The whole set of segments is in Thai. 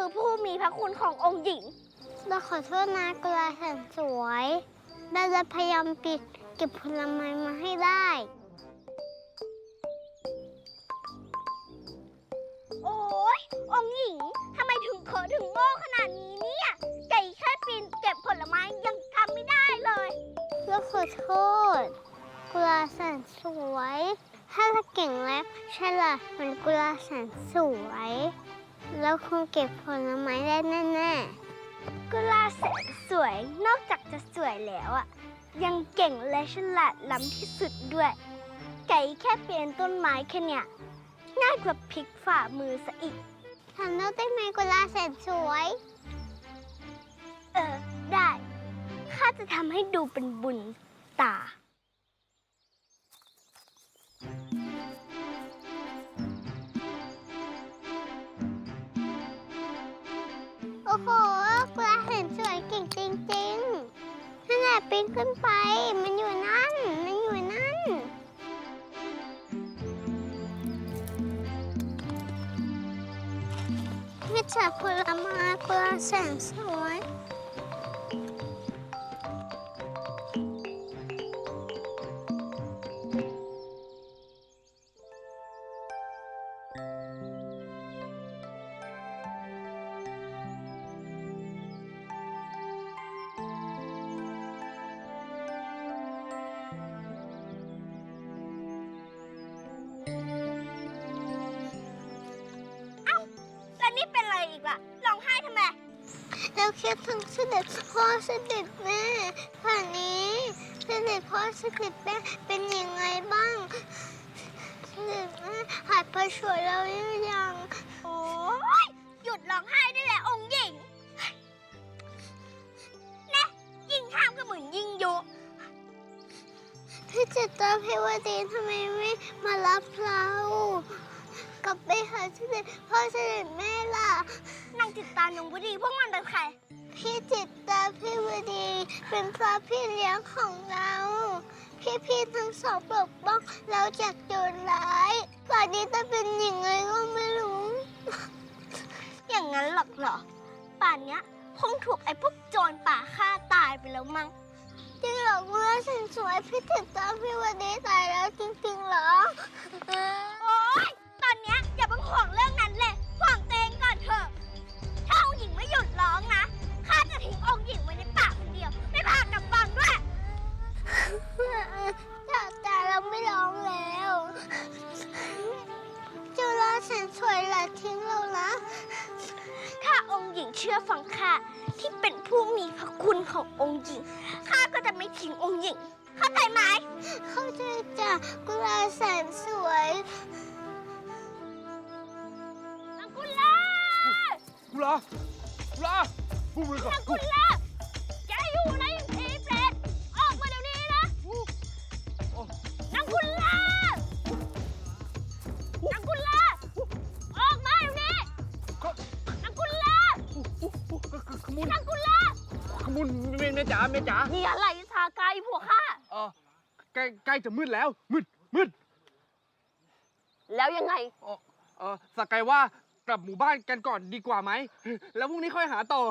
พระคุณขององค์หญิง เราขอโทษนะกุลาแสนสวยเราจะพยายามปิดเก็บผลไม้มาให้ได้ โอ้ยองค์หญิงทำไมถึงเขอถึงโง่ขนาดนี้เนี่ย ไก่แค่ปีนเก็บผลไม้ยังทำไม่ได้เลย เราขอโทษกุลาแสนสวย ถ้าเราเก่งและฉลาดเหมือนกุลาแสนสวย เราคงเก็บผลไม้ได้แน่กุลาแสนสวยนอกจากจะสวยแล้วอะยังเก่งและฉลาดล้ำที่สุดด้วย ไก่แค่เปลี่ยนต้นไม้แค่เนี้ยง่ายกว่าพลิกฝ่ามือซะอีกๆทำได้ไหมกุลาแสนสวย เออ ได้ข้าจะทำให้ดูเป็นบุญตา โหปลาแสนสวยเก่งจริงๆนั่นแหละปีนขึ้นไป มันอยู่นั่น มันอยู่นั่นมิจฉาผลไม้ปลาแสงสวย อะไรอีกล่ะร้องไห้ทำไมแล้วคิดถึงเสด็จพ่อเสด็จแม่ป่านนี้เสด็จพ่อเสด็จแม่เป็นยังไงบ้างเสด็จแม่หายไปช่วยเราหรือยัง โอ้ยหยุดร้องไห้ได้แล้วองค์หญิงแนะยิงห้ามก็เหมือนยิงยุพี่จิตตาเพวดีทำไมไม่มารับเราก ลับไปหาเสด็จพ่อเสด็จแม่ล่ะนางจิตตานงบุรีพวกมันเป็นใคร พี่จิตตาเพวดีเป็นพระพี่เลี้ยงของเรา พี่ๆทั้งสองปกป้องเราจากโจรร้ายป่านนี้จะเป็นยังไงก็ไม่รู้ อย่างนั้นหรอกเหรอ ป่านเนี้ยคงถูกไอ้พวกโจรป่าฆ่าตายไปแล้วมั้งจริงเหรอเมื่อฉันสวยพี่ติดตามพี่วันนี้ตายแล้วจริงๆเหรอ โอ๊ยต อนเนี้ยอย่าเพิ่งห่วงเรื่องนั้นเลยห่วงตัวเองก่อนเถอะ ถ้าองค์หญิงไม่หยุดร้องนะข้าจะทิ้งองค์หญิงไว้ในป่าคนเดียว ไม่พากลับ กุลากุลาพูดเลยก่อนนางกุลาแกอยู่ในผีเปรตออกมาเดี๋ยวนี้นะนางกุลานางกุลาออกมาเดี๋ยวนี้ก็นางกุลาขมุนนางกุลาขมุนเมเมจ๋าเมจ๋านี่อะไรทากายพวกข้าเออใกล้ใกล้จะมืดแล้วมืดมืดแล้วยังไงเออเออสกายว่า กลับหมู่บ้านกันก่อนดีกว่าไหม แล้วพรุ่งนี้ค่อยหาต่อ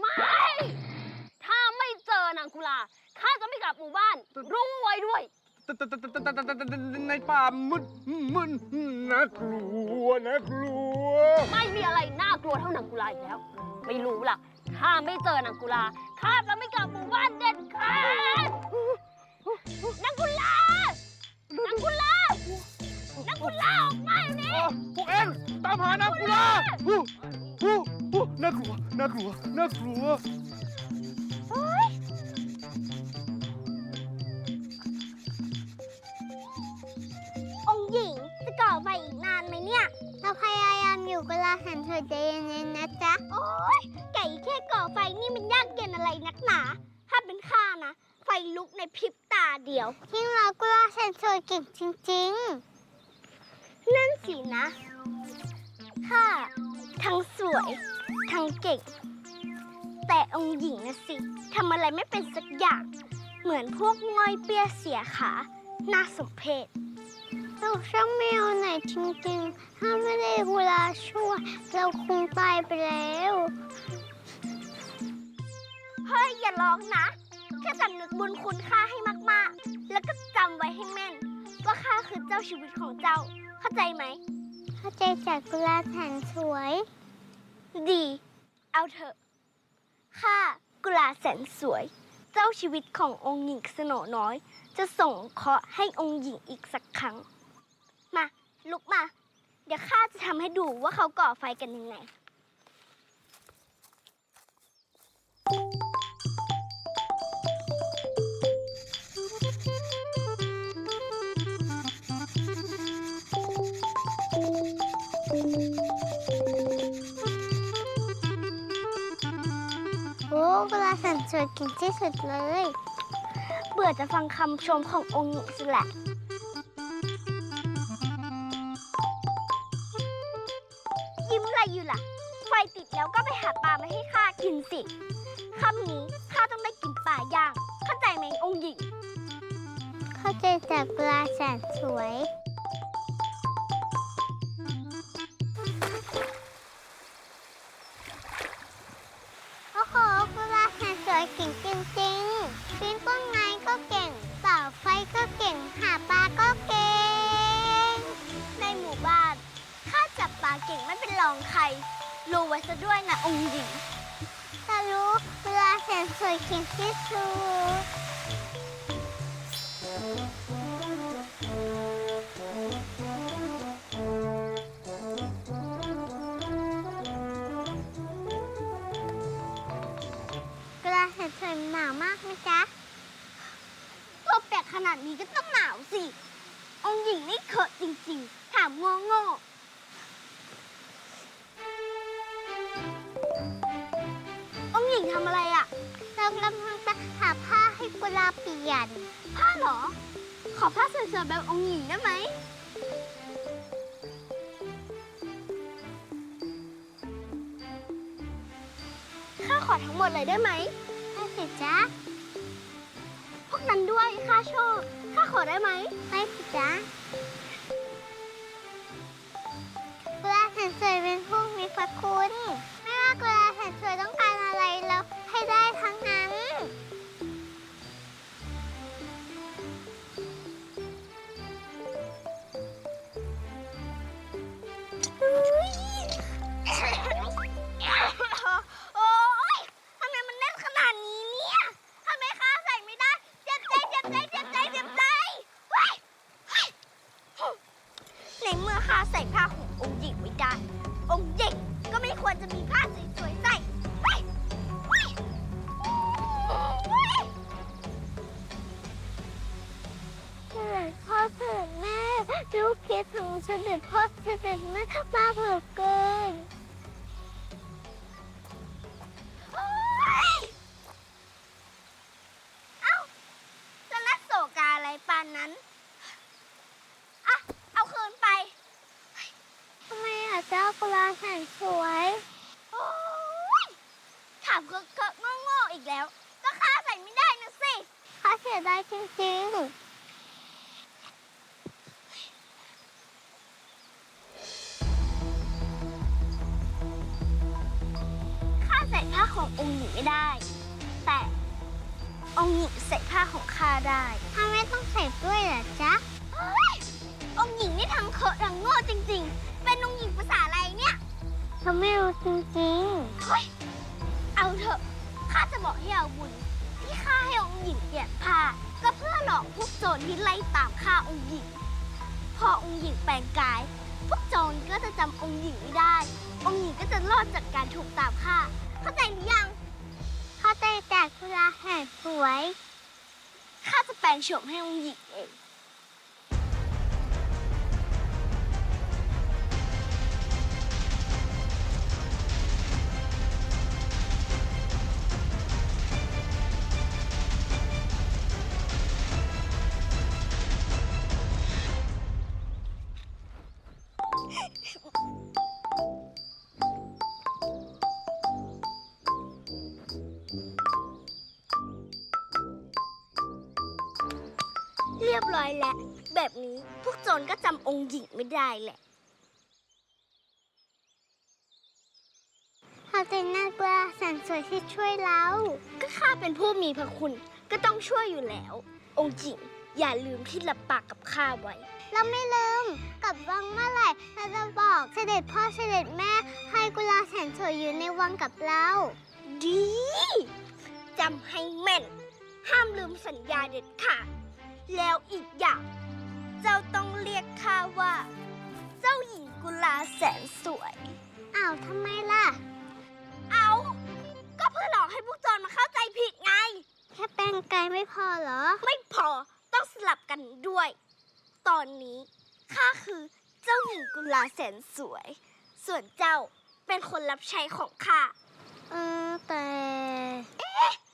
ไม่ ถ้าไม่เจอนางกุลาข้าจะไม่กลับหมู่บ้านรุ่งไว้ด้วยแต่แต่แต่แต่แต่แต่แต่ในป่ามืดมืดน่ากลัวน่ากลัว ไม่มีอะไรน่ากลัวเท่านางกุลาอีกแล้ว ไม่รู้ล่ะ ถ้าไม่เจอนางกุลาข้าจะไม่กลับหมู่บ้านเด็ดขาดนางกุลานางกุลา นางกุลาออกมาเดี๋ยวนี้เออพวกเอ็งตามหานางกุลาอู้อู้อู้น่ากลัว น่ากลัว น่ากลัวองค์หญิงจะก่อไฟอีกนานไหมเนี่ย เราพยายามอยู่กุลาแสนสวยใจเย็นๆนะจ๊ะ โอ๊ย ไก่แค่ก่อไฟนี่มันยากเย็นอะไรนักหนา ถ้าเป็นข้านะ ไฟลุกในพริบตาเดียวทิ้งเรากุลาแสนสวยเก่งจริง นั่นสินะข้าทั้งสวย ทั้งเก่ง แต่องค์หญิงนะสิทำอะไรไม่เป็นสักอย่าง เหมือนพวกง่อยเปี้ยเสียขาน่าสมเพชเราช่างไม่เอาไหนจริงๆ ถ้าไม่ได้กุลาช่วยเราคงตายไปแล้ว เฮ้ย อย่าร้องนะ แค่สำนึกบุญคุณค่าให้มากๆ แล้วก็จำไว้ให้แม่น ว่าข้าคือเจ้าชีวิตของเจ้า เข้าใจไหม เข้าใจจากกุลาแสนสวย ดี เอาเถอะข้ากุลาแสนสวย เจ้าชีวิตขององค์หญิงสโนน้อย จะส่งเคราะห์ให้องค์หญิงอีกสักครั้ง มา ลุกมา เดี๋ยวข้าจะทำให้ดูว่าเขาก่อไฟกันยังไง สวยก่งที่สุดเลย เบื่อจะฟังคำชมขององค์หญิงสิแหละ ยิ้มอะไรอยู่ล่ะ ไฟติดแล้วก็ไปหาปลามาให้ข้ากินสิคำนี้ข้าต้องได้กินปลาย่าง เข้าใจไหมองค์หญิง เข้าใจจากกุลาแสนสวย เก่งไม่เป็นรองใคร รู้ไว้ซะด้วยนะองค์หญิงถ้ารู้กุลาแสนสวยเก่งที่สุดกระเห็ดสวยหนาวมากไหมจ๊ะลบแปลกขนาดนี้ก็ต้องหนาวสิ องค์หญิงนี่เขอะจริงๆ ถามโง่โง่ๆ ญิงทำอะไรอะ่ะเรากำลังจะหาผ้าให้กุลาเปลี่ยน ผ้าเหรอ ขอผ้าสวยๆแบบองค์หญิงได้ไหม ข้าขอทั้งหมดเลยได้ไหมได้สิจ๊ะ พวกนั้นด้วยข้าชอบข้าขอได้ไหมได้สิจ๊ะกุลาแสนสวยเป็นผู้มีพระคุณ ไม่ว่ากุลาแสนสวยต้องการ ให้ได้ทั้งนั้น ด็จพ่อเสด็จแม่มากเหลือเกินเอ้าจะนัดโศกาอะไรปานนั้นอะเอาคืนไปทำไมอะเจ้ากุลาแสนสวย โอ๊ยถามเกอะๆโง่ๆอีกแล้ว ก็ข้าใส่ไม่ได้นะสิข้าเสียดายจริงๆ ขององค์หญิงไม่ได้ แต่องค์หญิงใส่ผ้าของข้าได้ทำไมต้องใส่ด้วยเหรอจ๊ะเฮ้ยองค์หญิงนี่ทั้งเคอะทั้งโง่จริง ๆ เป็นองค์หญิงภาษาอะไรเนี่ยเขาไม่รู้จริงเฮ้ยเอาเถอะข้าจะบอกให้เอาบุญ ที่ข้าให้องค์หญิงเปลี่ยนผ้าก็เพื่อหลอกพวกโจรที่ไล่ตามข้าองค์หญิง พอองค์หญิงแปลงกาย พวกโจรก็จะจำองค์หญิงไม่ได้ องค์หญิงก็จะรอดจากการถูกตามฆ่า เข้าใจหรือยัง เข้าใจจากกุลาแห่สวย ข้าจะแปลงโฉมให้องค์หญิงเอง รียบร้อยแล้ว แบบนี้พวกโจรก็จำองค์หญิงไม่ได้แหละ ขอบใจนักล่าแสนสวยที่ช่วยเรา ก็ข้าเป็นผู้มีพระคุณก็ต้องช่วยอยู่แล้ว องค์หญิงอย่าลืมที่รับปากกับข้าไว้ เราไม่ลืม กลับวังเมื่อไหร่เราจะบอกเสด็จพ่อเสด็จแม่ให้กุลาแสนสวยอยู่ในวังกับเรา ดีจำให้แม่น ห้ามลืมสัญญาเด็ดขาด แล้วอีกอย่าง เจ้าต้องเรียกข้าว่า เจ้าหญิงกุลาแสนสวย อ้าวทำไมล่ะ เอา ก็เพื่อหลอกให้พวกโจรมาเข้าใจผิดไง แค่แปลงกายไม่พอเหรอ ไม่พอต้องสลับกันด้วย ตอนนี้ข้าคือเจ้าหญิงกุลาแสนสวย ส่วนเจ้าเป็นคนรับใช้ของข้า เออแต่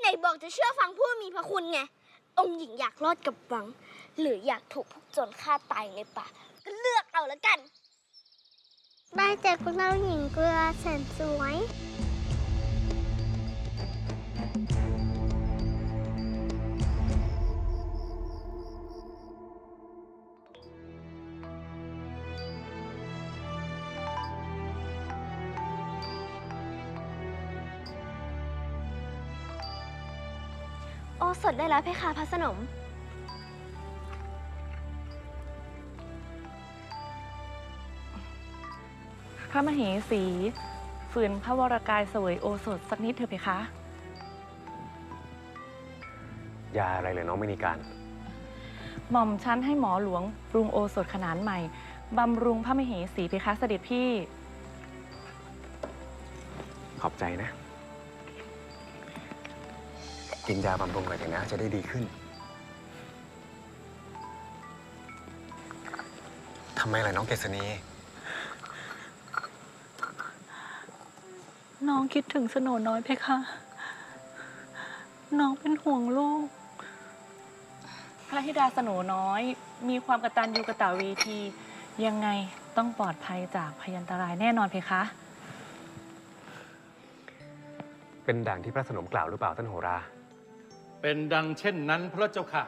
ไหนบอกจะเชื่อฟังผู้มีพระคุณไง องค์หญิงอยากรอดกับวัง หรืออยากถูกพวกโจรฆ่าตายในป่า ก็เลือกเอาแล้วกัน ได้จากกุลาหญิงกุลาแสนสวย ดได้แล้วเพคะพระสนม พระมเหสี ฝืนพระวรกายเสวยโอสถสักนิดเถอะเพคะ ยาอะไรเลยน้องไม่มีการ หม่อมชั้นให้หมอหลวงปรุงโอสถขนานใหม่ บำรุงพระมเหสีเพคะเสด็จพี่ ขอบใจนะ กินยาบำรุงหน่อยเถอะนะจะได้ดีขึ้นทำไมล่ะน้องเกษณีน้องคิดถึงสโหนน้อยเพคะ น้องเป็นห่วงลูก พระธิดาสโหนน้อย มีความกตัญญูกตเวที ยังไงต้องปลอดภัยจากพยันตรายแน่นอนเพคะ เป็นดังที่พระสนมกล่าวหรือเปล่าท่านโหรา เป็นดังเช่นนั้นพระเจ้าค่ะ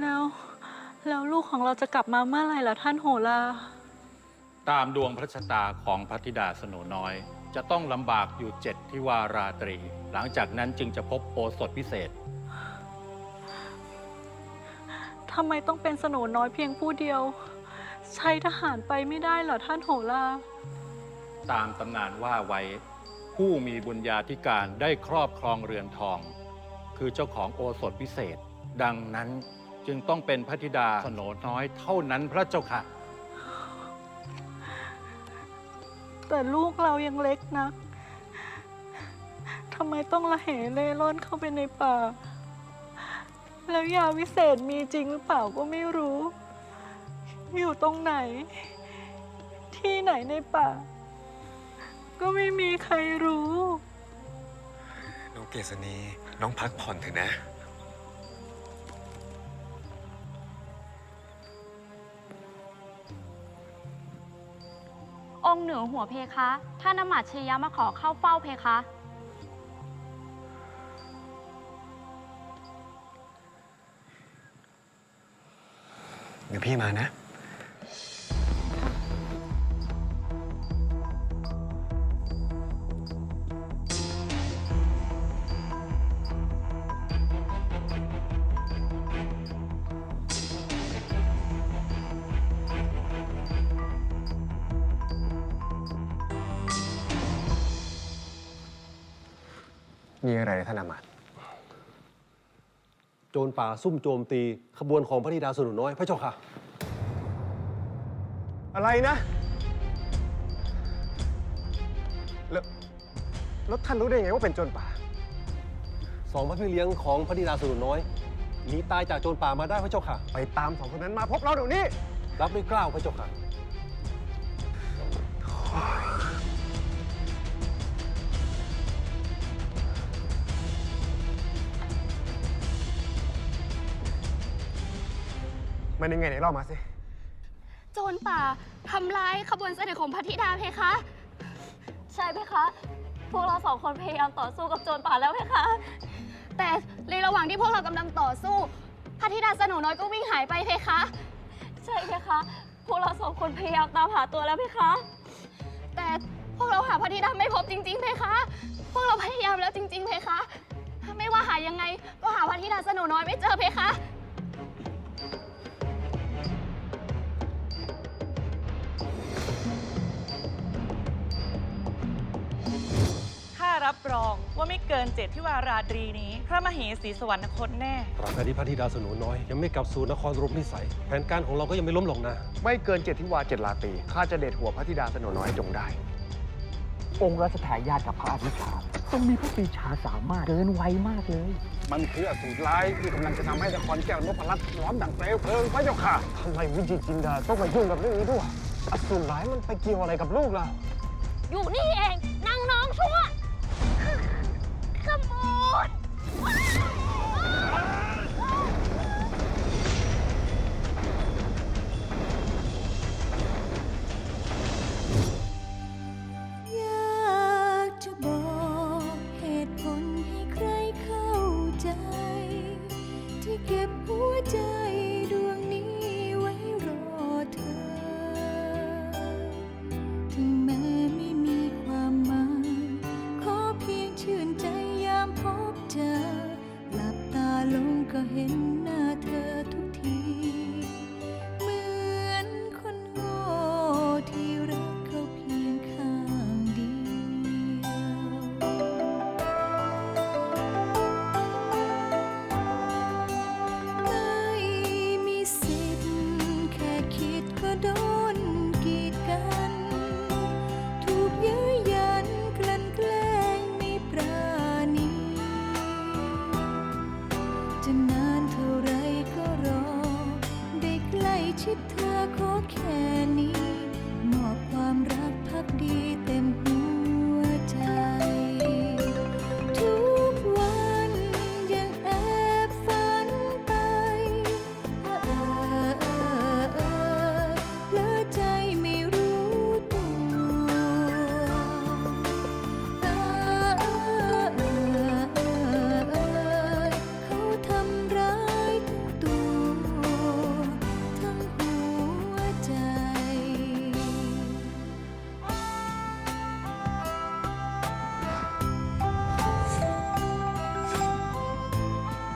แล้ว แล้วลูกของเราจะกลับมาเมื่อไหร่ล่ะท่านโหรา ตามดวงพระชะตาของพระธิดาสโนน้อย จะต้องลำบากอยู่เจ็ดที่วาราตรี หลังจากนั้นจึงจะพบโอสถพิเศษ ทำไมต้องเป็นสโหนน้อยเพียงผู้เดียว ใช้ทหารไปไม่ได้เหรอท่านโหรา ตามตำนานว่าไว้ ผู้มีบุญญาธิการได้ครอบครองเรือนทอง คือเจ้าของโอสถพิเศษ ดังนั้นจึงต้องเป็นพระธิดาสโนน้อยเท่านั้นพระเจ้าค่ะ แต่ลูกเรายังเล็กนะทำไมต้องละเหเล่ร่อนเข้าไปในป่า แล้วยาวิเศษมีจริงหรือเปล่าก็ไม่รู้ อยู่ตรงไหน ที่ไหนในป่า ก็ไม่มีใครรู้ น้องเกษณีน้องพักผ่อนเถอะนะ องค์เหนือหัวเพคะท่านอมาตย์ชยะมาขอเข้าเฝ้าเพคะ เดี๋ยวพี่มานะ โจรป่าซุ่มโจมตี ขบวนของพระธิดาสนุน้อยพระเจ้าค่ะ อะไรนะ แล้วแล้วท่านรู้ได้ไงว่าเป็นโจรป่า สองพระพี่เลี้ยงของพระธิดาสนุน้อยหนีตายจากโจรป่ามาได้พระเจ้าค่ะ ไปตามสองคนนั้นมาพบเราเดี๋ยวนี้ รับด้วยเกล้าวพระเจ้าค่ะ มันยังไงไหนเล่ามาสิ โจรป่าทำร้ายขบวนเสด็จของพระธิดาเพคะ ใช่เพคะ พวกเราสองคนพยายามต่อสู้กับโจรป่าแล้วเพคะ แต่ในระหว่างที่พวกเรากำลังต่อสู้พระธิดาสโนน้อยก็วิ่งหายไปเพคะ ใช่เพคะ พวกเราสองคนพยายามตามหาตัวแล้วเพคะ แต่พวกเราหาพระธิดาไม่พบจริง ๆเพคะ พวกเราพยายามแล้วจริง ๆเพคะ ไม่ว่าหายังไงก็หาพระธิดาสโนน้อยไม่เจอเพคะ รับรองว่าไม่เกินเจ็ดที่วาราตรีนี้ พระมเหสีสวรรคตแน่ตราบใดที่พระธิดาสนุน้อย ยังไม่กลับสู่นครรบนิสัย แผนการของเราก็ยังไม่ล้มหรอกนะ ไม่เกินเจ็ดทิวาเจ็ดลาตรีข้าจะเด็ดหัวพระธิดาสนน้อยจงได้ องค์รัชทายาทกับพระอธิการต้องมีพระปรีชาสามารถเกินไวมากเลย มันคืออสูรร้ายที่กำลังจะทำให้นครแก้วนพรัตน์ร้อนดั่งเปลวเพลิงพระเจ้าค่ะทำไมวิจิตรจินดาต้องมายุ่งกับเรื่องนี้ด้วยอสูรร้ายมันไปเกี่ยวอะไรกับลูกล่ะ อยู่นี่เองนางน้องชั่ว ขโมยอย